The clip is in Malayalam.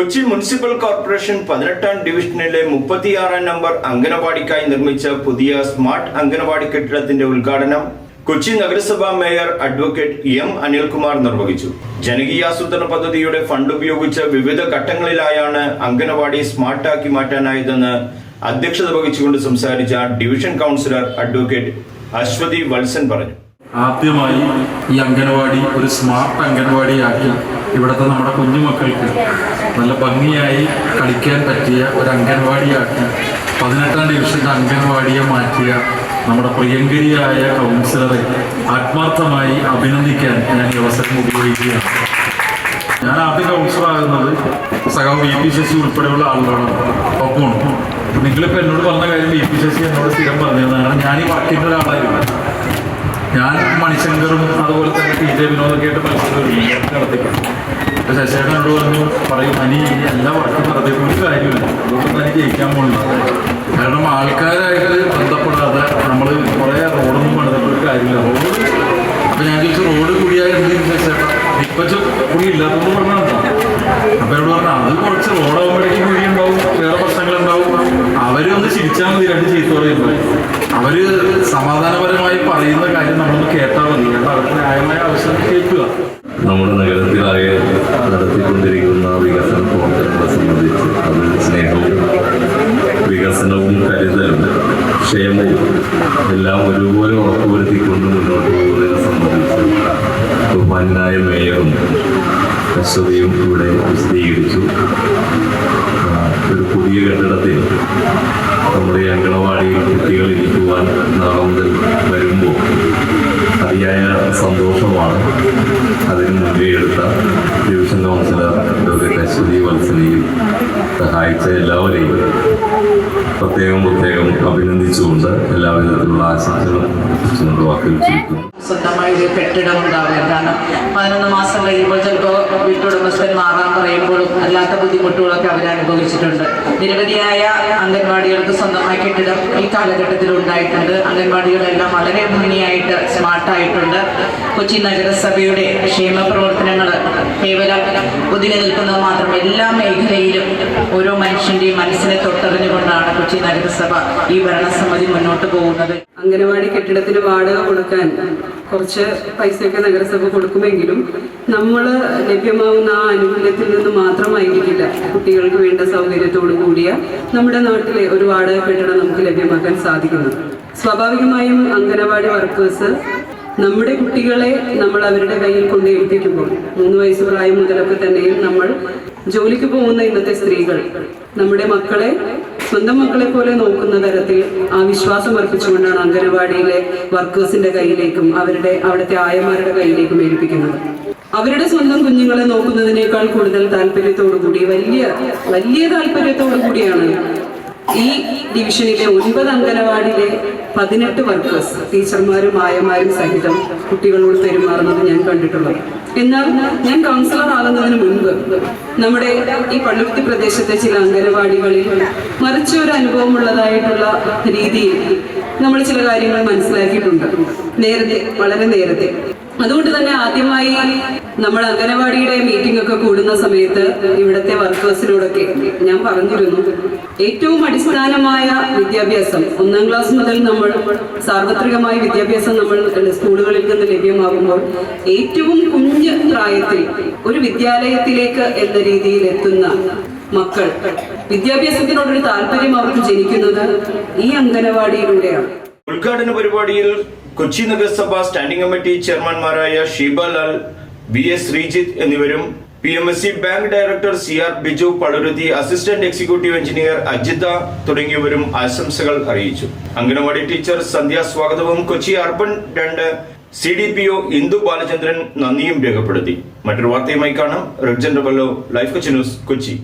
കൊച്ചി മുനിസിപ്പൽ കോർപ്പറേഷൻ പതിനെട്ടാം ഡിവിഷനിലെ മുപ്പത്തിയാറാം നമ്പർ അംഗനവാടിക്കായി നിർമ്മിച്ച പുതിയ സ്മാർട്ട് അംഗനവാടി കെട്ടിടത്തിന്റെ ഉദ്ഘാടനം കൊച്ചി നഗരസഭാ മേയർ അഡ്വക്കേറ്റ് എം അനിൽകുമാർ നിർവഹിച്ചു. ജനകീയാസൂത്രണ പദ്ധതിയുടെ ഫണ്ട് ഉപയോഗിച്ച് വിവിധ ഘട്ടങ്ങളിലായാണ് അംഗനവാടി സ്മാർട്ടാക്കി മാറ്റാനായതെന്ന് അധ്യക്ഷത വഹിച്ചുകൊണ്ട് സംസാരിച്ച division councillor advocate Aswathy Valsan പറഞ്ഞു. ആദ്യമായി ഈ അംഗനവാടി ഒരു സ്മാർട്ട് അംഗനവാടിയാക്കി ഇവിടുത്തെ നമ്മുടെ കുഞ്ഞുമക്കൾക്ക് നല്ല ഭംഗിയായി കളിക്കാൻ പറ്റിയ ഒരു അംഗൻവാടിയാക്കി പതിനെട്ടാം ഡിവിഷന്റെ അംഗൻവാടിയെ മാറ്റിയ നമ്മുടെ പ്രിയങ്കരിയായ കൗൺസിലറെ ആത്മാർത്ഥമായി അഭിനന്ദിക്കാൻ ഞാൻ ഈ അവസരം ഉപയോഗിക്കുകയാണ്. ഞാൻ ആദ്യ കൗൺസിലറാകുന്നത് സഖാവ് വി പി ശശി ഉൾപ്പെടെയുള്ള ആളുകളാണ്. ഒപ്പമാണ് നിങ്ങളിപ്പോൾ എന്നോട് പറഞ്ഞ കാര്യം വി പി ശശി എന്നോട് സ്ഥിരം പറഞ്ഞതാണ് ഞാൻ ഈ വർക്കിന്റെ ഒരാളായിരുന്നു. ഞാൻ മണിശങ്കറും അതുപോലെ തന്നെ ടി ജെ വിനോദൊക്കെ ആയിട്ട് മത്സരം നടത്തിക്കും അപ്പോൾ എന്നോട് പറഞ്ഞു പറയും അനി എല്ലാ വർക്കും നടത്തിയപ്പോൾ ഒരു കാര്യമില്ല അതുകൊണ്ട് തന്നെ ജയിക്കാൻ പോകുന്നില്ല കാരണം ആൾക്കാരായിട്ട് ബന്ധപ്പെടാതെ നമ്മൾ കുറേ റോഡൊന്നും പണിതിട്ട് ഒരു കാര്യമില്ല. റോഡ് അപ്പോൾ ഞാൻ ചോദിച്ചു റോഡ് കൂടിയാൽ എന്ത് ചെയ്യും ശശിയേട്ടാ? ഇപ്പം കുടി ഇല്ലാത്തതുകൊണ്ട് പറഞ്ഞാൽ അപ്പോൾ എന്നോട് പറഞ്ഞു അത് കുറച്ച് റോഡാകുമ്പോഴേക്കും കുഴി ഉണ്ടാവും വേറെ പ്രശ്നങ്ങളുണ്ടാവും അവരൊന്ന് ചിരിച്ചാൽ മതി രണ്ട് ചീത്ത പറയുമ്പോൾ അവർ സമാധാനപരമായി അതിൽ സ്നേഹവും വികസനവും കരുതലും ക്ഷേമവും എല്ലാം ഒരുപോലെ ഉറപ്പുവരുത്തിക്കൊണ്ട് മുന്നോട്ട് പോകുന്നതിനെ സംബന്ധിച്ച് ബഹുമാനായ മേയറും അശ്വതിയും ഇവിടെ വിശദീകരിച്ചു. ഒരു പുതിയ കെട്ടിടത്തിൽ നമ്മുടെ അങ്കണവാടിയിൽ കുട്ടികൾ ഇരിക്കുവാൻ നാളെ മുതൽ വരുമ്പോൾ അതിയായ സന്തോഷമാണ്. അതിന് മുന്നേ ഡിവിഷൻ സഹായിച്ച എല്ലാവരെയും പ്രത്യേകം പ്രത്യേകം അഭിനന്ദിച്ചുകൊണ്ട് എല്ലാവിധത്തിലുള്ള ആശംസകളും ചുരുക്കുന്നു സ്വന്തമായി ഒരു കെട്ടിടം ഉണ്ടാവുക കാരണം പതിനൊന്ന് മാസം കഴിയുമ്പോൾ ചിലപ്പോൾ വീട്ടുടമസ്ഥൻ മാറാൻ പറയുമ്പോഴും അല്ലാത്ത ബുദ്ധിമുട്ടുകളൊക്കെ അവർ അനുഭവിച്ചിട്ടുണ്ട്. നിരവധിയായ അംഗൻവാടികൾക്ക് സ്വന്തമായി കെട്ടിടം ഈ കാലഘട്ടത്തിൽ ഉണ്ടായിട്ടുണ്ട്. അംഗൻവാടികളെല്ലാം വളരെ ഭംഗിയായിട്ട് സ്മാർട്ടായിട്ടുണ്ട് കൊച്ചി നഗരസഭയുടെ ക്ഷേമ പ്രവർത്തനങ്ങൾ കേവലം ഒതുങ്ങി നിൽക്കുന്നത് മാത്രം എല്ലാ മേഖലയിലും ഓരോ മനുഷ്യന്റെയും മനസ്സിനെ തൊട്ടറിഞ്ഞുകൊണ്ടാണ് കൊച്ചി നഗരസഭ ഈ ഭരണസമിതി മുന്നോട്ട് പോകുന്നത്. അംഗനവാടി കെട്ടിടത്തിന് വാടക കൊടുക്കാൻ കുറച്ച് പൈസയൊക്കെ നഗരസഭ കൊടുക്കുമെങ്കിലും നമ്മൾ ലഭ്യമാവുന്ന ആ ആനുകൂല്യത്തിൽ നിന്ന് മാത്രമായിരിക്കില്ല കുട്ടികൾക്ക് വേണ്ട സൗകര്യത്തോടു കൂടിയ നമ്മുടെ നാട്ടിലെ ഒരു വാടക കെട്ടിടം നമുക്ക് ലഭ്യമാക്കാൻ സാധിക്കുന്നത് സ്വാഭാവികമായും അംഗനവാടി വർക്കേഴ്സ് നമ്മുടെ കുട്ടികളെ നമ്മൾ അവരുടെ കയ്യിൽ കൊണ്ട് ഏൽപ്പിക്കുമ്പോൾ മൂന്ന് വയസ്സ് പ്രായം മുതലൊക്കെ തന്നെയും നമ്മൾ ജോലിക്ക് പോകുന്ന ഇന്നത്തെ സ്ത്രീകൾ നമ്മുടെ മക്കളെ സ്വന്തം മക്കളെ പോലെ നോക്കുന്ന തരത്തിൽ ആ വിശ്വാസം അർപ്പിച്ചുകൊണ്ടാണ് അംഗനവാടിയിലെ വർക്കേഴ്സിന്റെ കയ്യിലേക്കും അവരുടെ അവിടുത്തെ ആയമാരുടെ കയ്യിലേക്കും ഏൽപ്പിക്കുന്നത്. അവരുടെ സ്വന്തം കുഞ്ഞുങ്ങളെ നോക്കുന്നതിനേക്കാൾ കൂടുതൽ താല്പര്യത്തോടുകൂടി വലിയ വലിയ താല്പര്യത്തോടുകൂടിയാണ് ഈ ഡിവിഷനിലെ ഒൻപത് അംഗനവാടിയിലെ പതിനെട്ട് വർക്കേഴ്സ് ടീച്ചർമാരും ആയമാരും സഹിതം കുട്ടികളോട് പെരുമാറുന്നത് ഞാൻ കണ്ടിട്ടുള്ളത്. എന്നാൽ ഞാൻ കൗൺസിലർ ആകുന്നതിന് മുൻപ് നമ്മുടെ ഈ പള്ളുരുത്തി പ്രദേശത്തെ ചില അംഗനവാടികളിൽ മറിച്ച് ഒരു അനുഭവമുള്ളതായിട്ടുള്ള രീതിയിൽ നമ്മൾ ചില കാര്യങ്ങൾ മനസ്സിലാക്കിയിട്ടുണ്ട്. നേരത്തെ വളരെ നേരത്തെ. അതുകൊണ്ട് തന്നെ ആദ്യമായി നമ്മൾ അംഗനവാടിയുടെ മീറ്റിംഗ് ഒക്കെ കൂടുന്ന സമയത്ത് ഇവിടുത്തെ വർക്കേഴ്സിനോടൊക്കെ ഞാൻ പറഞ്ഞിരുന്നു ഏറ്റവും അടിസ്ഥാനമായ വിദ്യാഭ്യാസം ഒന്നാം ക്ലാസ് മുതൽ നമ്മൾ സാർവത്രികമായ വിദ്യാഭ്യാസം നമ്മൾ സ്കൂളുകളിൽ നിന്ന് ലഭ്യമാകുമ്പോൾ ഏറ്റവും കുഞ്ഞ് പ്രായത്തിൽ ഒരു വിദ്യാലയത്തിലേക്ക് എന്ന രീതിയിൽ എത്തുന്ന മക്കൾ വിദ്യാഭ്യാസത്തിനോടൊരു താല്പര്യം അവർക്ക് ജനിക്കുന്നത് ഈ അംഗനവാടിയിലൂടെയാണ്. ഉദ്ഘാടന പരിപാടിയിൽ കൊച്ചി നഗരസഭ സ്റ്റാൻഡിംഗ് കമ്മിറ്റി ചെയർമാൻമാരായ ഷീബാലാൽ ബി എസ് ശ്രീജിത്ത് എന്നിവരും P M S C bank director C R Biju Palluruthy assistant executive engineer Ajitha തുടങ്ങിയവരും ആശംസകൾ അറിയിച്ചു. അംഗനവാടി ടീച്ചർ സന്ധ്യ സ്വാഗതവും കൊച്ചി അർബൻ രണ്ട് C D P O Indu Balachandran നന്ദിയും രേഖപ്പെടുത്തി. മറ്റൊരു വാർത്തയുമായി കാണാം. Red gender life Kochi news Kochi.